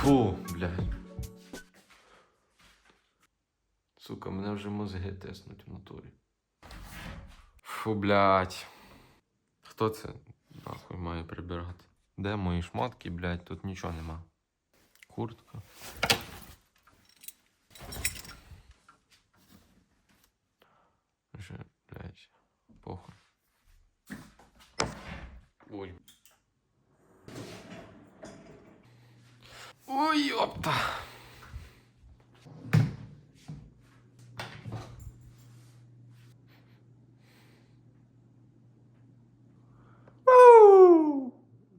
Фу, блядь. Сука, мене вже мозги теснуть в натурі. Фу, блядь. Хто це? Нахуй має прибирати. Де мої шматки, блядь? Тут нічого нема. Куртка. Ой, йопта.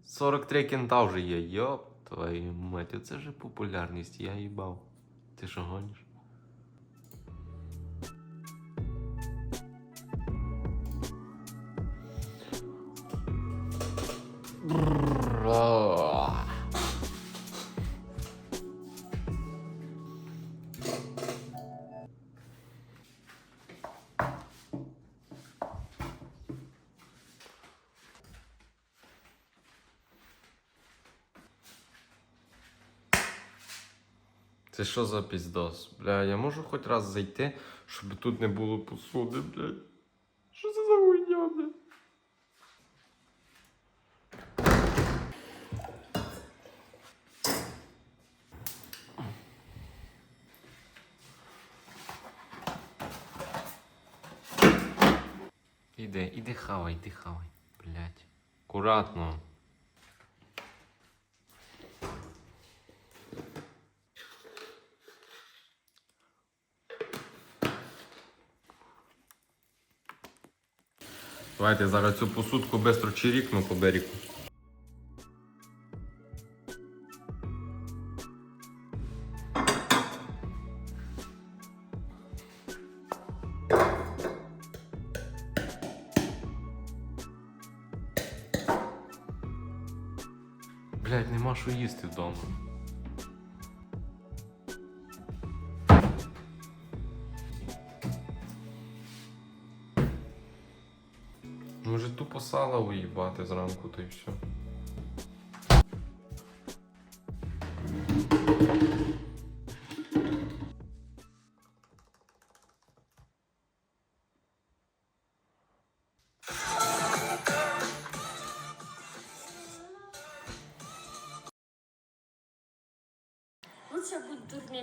Сорок три кінта вже є, йоп твою мать, оце ж популярність, я їбав. Ти що гониш? Це що за піздос? Бля, я можу хоч раз зайти, щоб тут не було посуди, блядь. Що це за хуйня, блядь? Іди, іди хавай, іди хавай, блядь. Акуратно. Давайте зараз цю посудку швидко чирікну по берегу.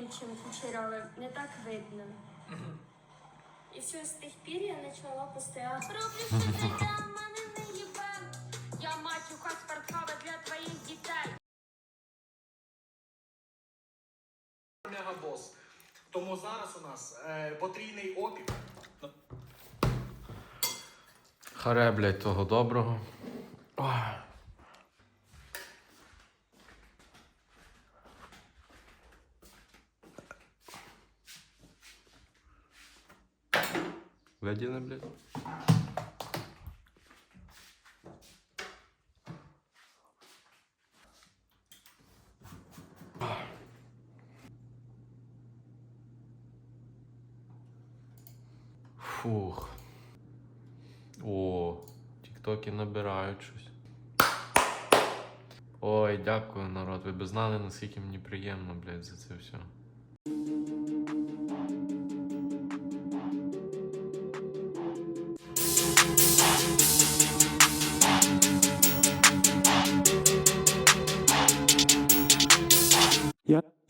Будь чем кучерявым. Не так видно. І все, з тих пір я не їбе. Я матюха спортхава для твоїх дітей. Мегабос. Тому зараз у нас е, потрійний опік. Харе, блядь, того доброго. Ох. Виділи, блядь? Фух. О, тіктоки набирають щось. Ой, дякую, народ. Ви б знали, наскільки мені приємно, блядь, за це все.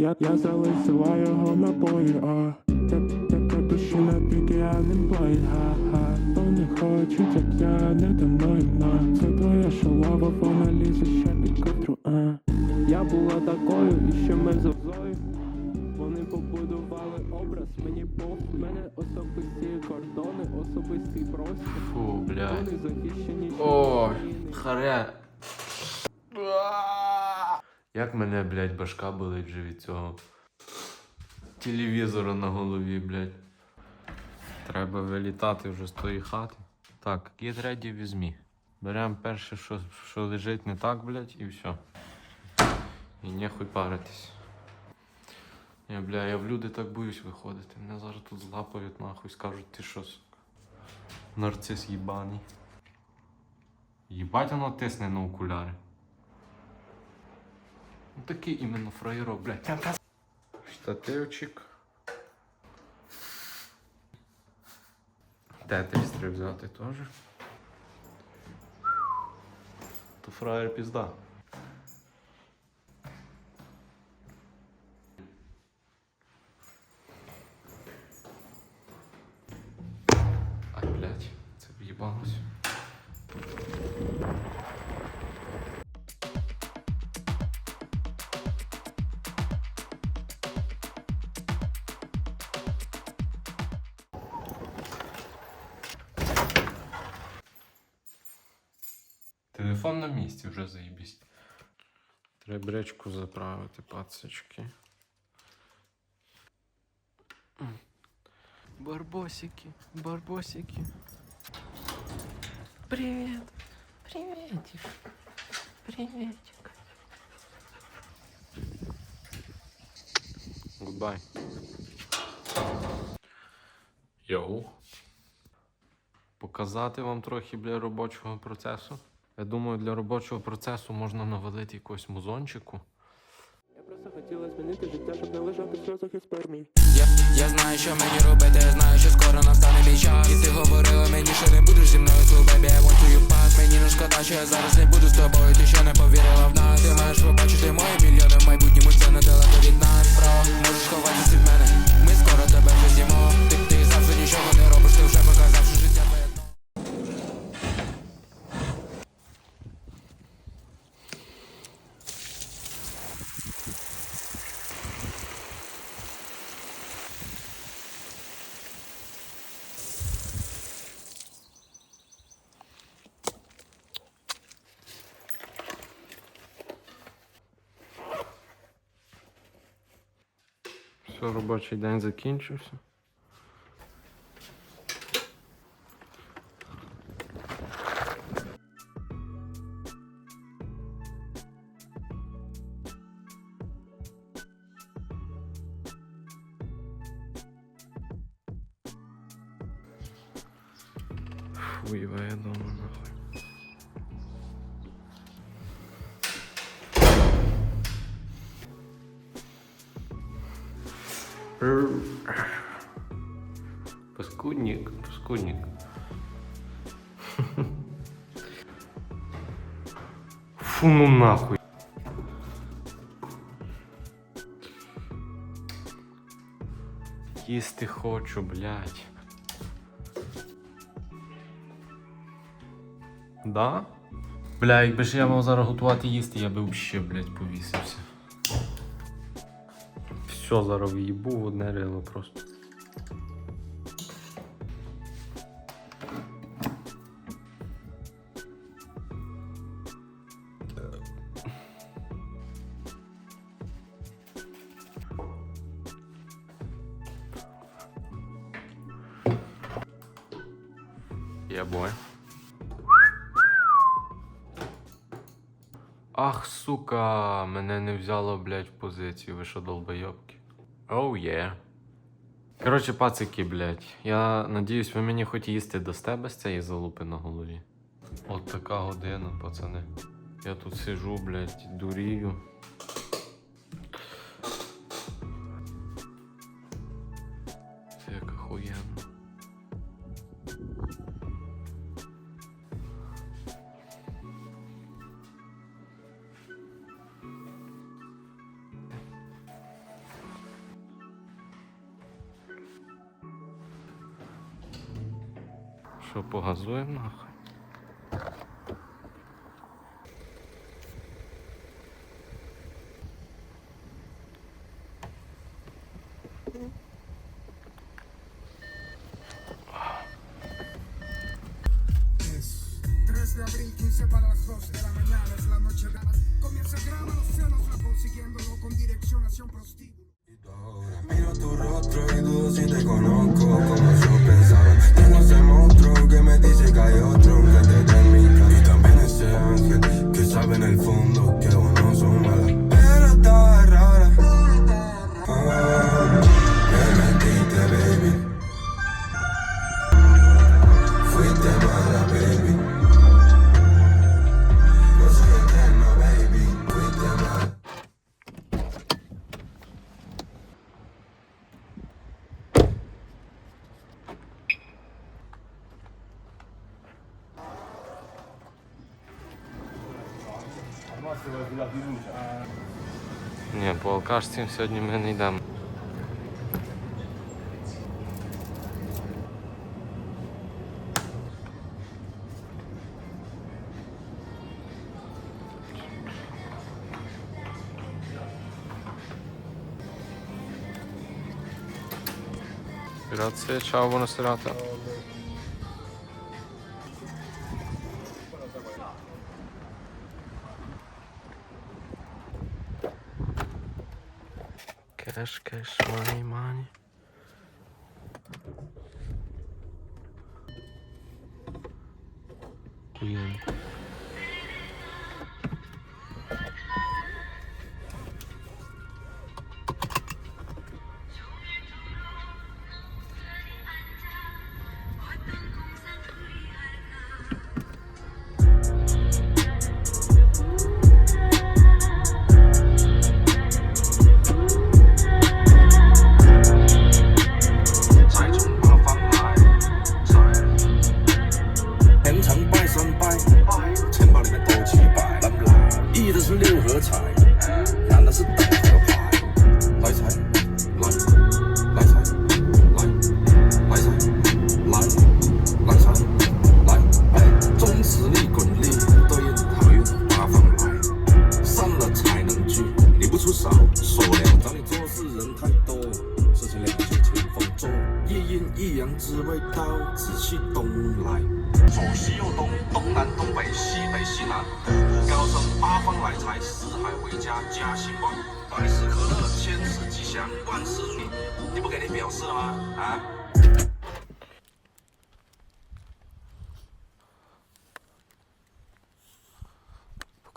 Я, я, я залишила його на бої, а я, я душі на піки, а не плей, ха-ха То не хочуть, як я не до на Це твоя шалава, вона лізе ще під котру, а Я була такою, і ще ми завзою Вони побудували образ, мені пох, в мене особисті кордони, особистий простір Фу, блядь. Вони захищені України. харе. Як мене, блядь, башка болить вже від цього телевізора на голові, блядь. Треба вилітати вже з тої хати. Так, кіт реді візьмі. Беремо перше, що, що лежить не так, блядь, і все. І нехуй паритись. Я, бля, я в люди так боюсь виходити. Мене зараз тут злапають нахуй, скажуть, ти що, сука. Нарцис їбаний. Їбать воно тисне на окуляри. Ну такий іменно фраєрок, блядь. Штативчик. Тетріс треба взяти теж. То фраєр пізда. Треба речку заправити, пацочки. Барбосики, барбосики. Привет. Приветик. Приветик. Goodbye. Йоу. Показати вам трохи для робочого процесу. Я думаю, для робочого процесу можна навалити якогось музончику. Я просто хотіла змінити життя, щоб не лежати в сльозах і спермі. Я, я знаю, що мені робити, я знаю, що скоро настане мій час. І ти говорила мені, що не будеш зі мною, so baby, I want you pass Мені не шкода, що я зараз не буду з тобою, ти ще не повірила в нас? Ти маєш побачити мої мільйони в майбутньому, це недалеко від нас, бро Можеш ховатися від мене, ми скоро тебе вже з'їмо Все, робочий день закінчився. Фу, ну нахуй. Їсти хочу, блядь. Да? Бля, якби ж я мав зараз готувати їсти, я би взагалі, блядь, повісився. Все зараз в'їбу в одне рило просто. Я бой. Ах, сука, мене не взяло, блядь, в позицію. Ви що, долбойобки? Оу, є. Коротше, пацики, блядь. Я надіюсь, ви мені хоч їсти дасте без цієї залупи на голові. От така година, пацани. Я тут сижу, блядь, дурію. Що, погазуємо нахуй? Ні, по алкашцям сьогодні ми не йдемо. Grazie, ciao, buona serata. Cash, cash, money, money. Weird.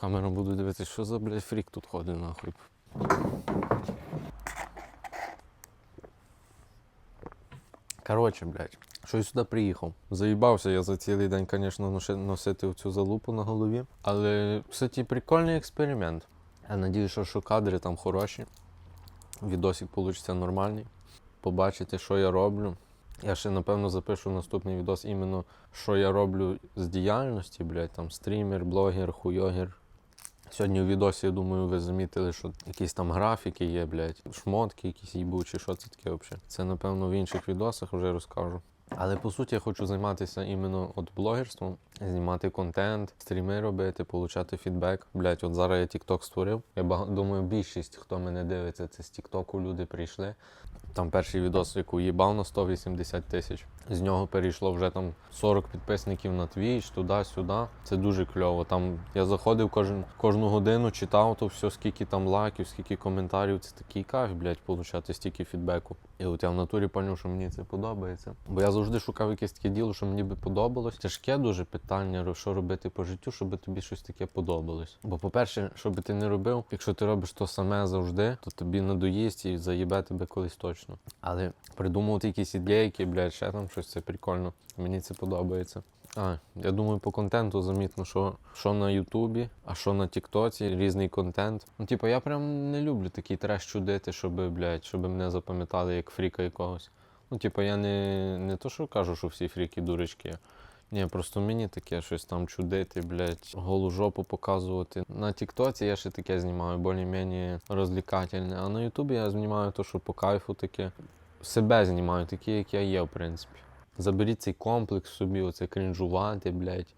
По камерам буду дивитися, що за, блядь, фрік тут ходить нахуй. Коротше, блядь, що я сюди приїхав. Заїбався я за цілий день, звісно, носити цю залупу на голові. Але, кстати, прикольний експеримент. Я що, що кадри там хороші. Відосик вийде нормальний. Побачите, що я роблю. Я ще, напевно, запишу наступний відос іменно, що я роблю з діяльності, блядь, там стрімер, блогер, хуйогер. Сьогодні у відосі, я думаю, ви замітили, що якісь там графіки є, блядь, шмотки якісь їбучі, що це таке взагалі. Це, напевно, в інших відосах вже розкажу. Але по суті я хочу займатися іменно от блогерством, знімати контент, стріми робити, получати фідбек. Блять, от зараз я TikTok створив. Я думаю, більшість, хто мене дивиться, це з TikTok люди прийшли. Там перший відос, яку їбав на 180 тисяч. З нього перейшло вже там 40 підписників на Twitch, туди-сюди. Це дуже кльово. Там я заходив кожен, кожну годину, читав то все, скільки там лайків, скільки коментарів. Це такий кайф, блядь, получати стільки фідбеку. І от я в натурі поняв, що мені це подобається. Бо я завжди шукав якесь таке діло, що мені би подобалось. Тяжке дуже питання, що робити по життю, щоб тобі щось таке подобалось. Бо, по-перше, що би ти не робив, якщо ти робиш то саме завжди, то тобі надоїсть і заїбе тебе колись точно. Але придумувати якісь ідеї, блядь, ще там щось це прикольно. Мені це подобається. А, я думаю, по контенту замітно, що, що на Ютубі, а що на Тіктоці, різний контент. Ну, типу, я прям не люблю такий треш чудити, щоб, блядь, щоб мене запам'ятали як фріка якогось. Ну, типу, я не, не то, що кажу, що всі фріки дурочки. Ні, просто мені таке щось там чудити, блядь, голу жопу показувати. На Тіктоці я ще таке знімаю, більш-менш розлікательне. А на Ютубі я знімаю то, що по кайфу таке. Себе знімаю, такі, як я є, в принципі. Заберіть цей комплекс собі, оце крінжувати, блядь.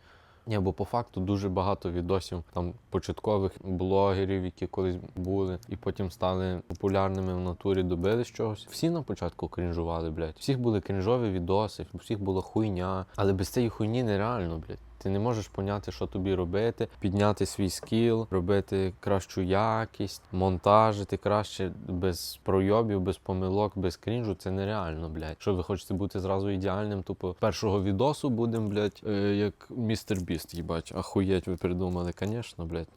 Ні, бо по факту дуже багато відосів там початкових блогерів, які колись були, і потім стали популярними в натурі, добились чогось. Всі на початку крінжували, блядь. Всіх були крінжові відоси, всіх була хуйня. Але без цієї хуйні нереально, блядь. Ти не можеш поняти, що тобі робити, підняти свій скіл, робити кращу якість, монтажити краще без пройобів, без помилок, без крінжу. Це нереально, блядь. Якщо ви хочете бути зразу ідеальним, тупо першого відосу будемо, блядь, е, як містер Біст, їбать. Ахуєть ви придумали, звісно, блядь.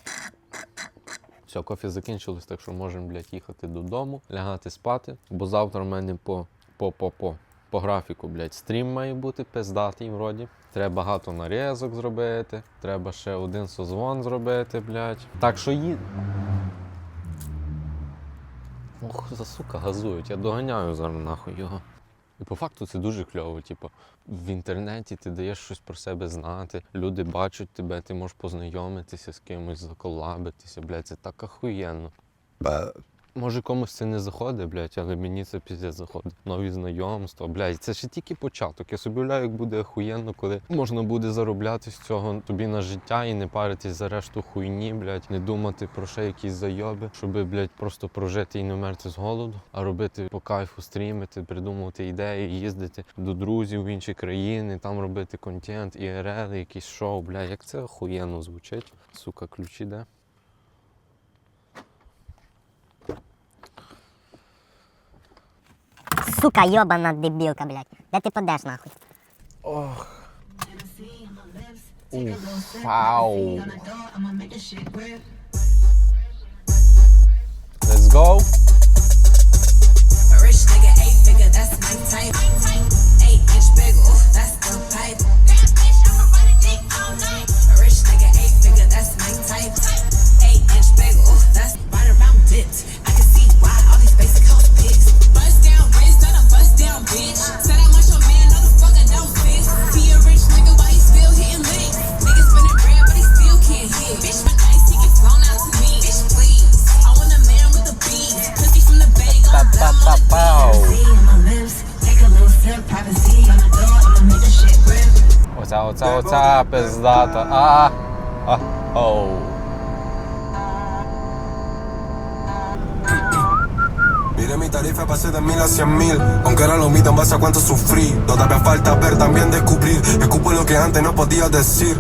Все, кофе закінчилось, так що можемо, блядь, їхати додому, лягати спати. Бо завтра в мене по, по, по, по, по графіку, блядь, стрім має бути пиздатий вроді. Треба багато нарізок зробити. Треба ще один созвон зробити, блядь. Так що ї. Ох, за сука газують, я доганяю зараз нахуй його. І по факту це дуже кльово. Типу, в інтернеті ти даєш щось про себе знати, люди бачать тебе, ти можеш познайомитися з кимось, заколабитися, блядь, це так ахуєнно. Може комусь це не заходить, блядь, але мені це піздець заходить. Нові знайомства, блядь, це ще тільки початок. Я собі уявляю, як буде охуєнно, коли можна буде заробляти з цього тобі на життя і не паритись за решту хуйні, блядь, не думати про ще якісь зайоби, щоб, блядь, просто прожити і не вмерти з голоду, а робити по кайфу, стрімити, придумувати ідеї, їздити до друзів в інші країни, там робити контент, ІРЛ, якісь шоу, блядь, як це охуєнно звучить. Сука, ключі де? Сука, йобана дебілка, блядь. Де ти подеш нахуй? Ох. Let's оця, оця пиздата. А, а, оу. Mire mi tarifa pasé de mil a cien mil Aunque ahora lo mido en base a cuánto sufrí Todavía falta ver también descubrir Escupo lo que antes no podía decir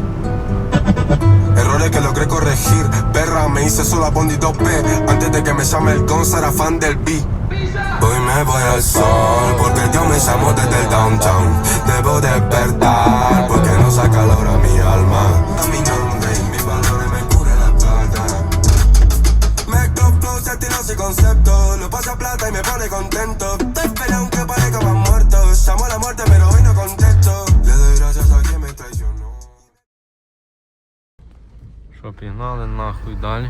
Errores que logré corregir Perra, me hice solo a Bondi 2B Antes de que me llame el Gonza era fan del beat Hoy me voy al sol Porque Dios me llamó desde el downtown Debo despertar Porque no saca calor a mi alma A mi nombre y mis valores me cura la plata Mezclo flows, estilos y conceptos Lo pasa plata y me pone contento Te espera aunque parezca más muerto Llamo a la muerte pero hoy no contesto Le doy gracias a quien me traicionó Що, пігнали нахуй далі.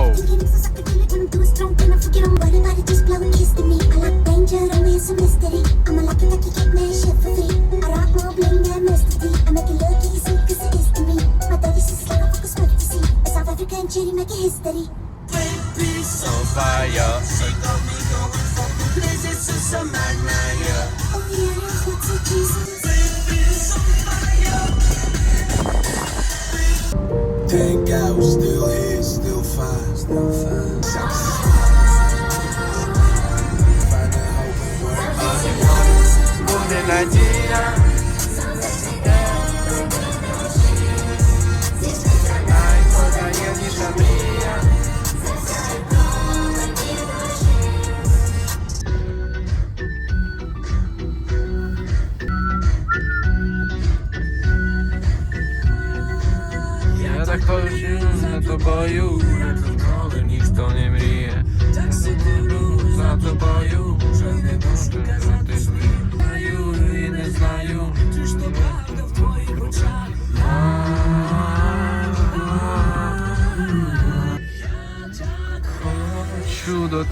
City. so on fire. She got me going from to Oh, yeah, fire. Thank God, still here, still fine, still fine. Find that hope and work. More than I.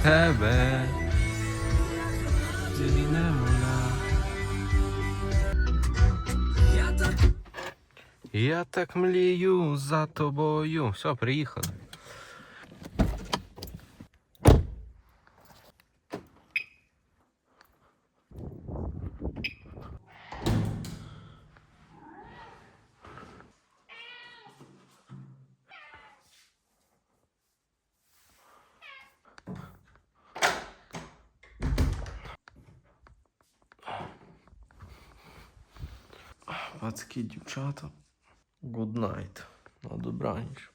тебе. Я так млію за тобою. Все, приїхали. Пацки, дівчата. Good night. На добраніч.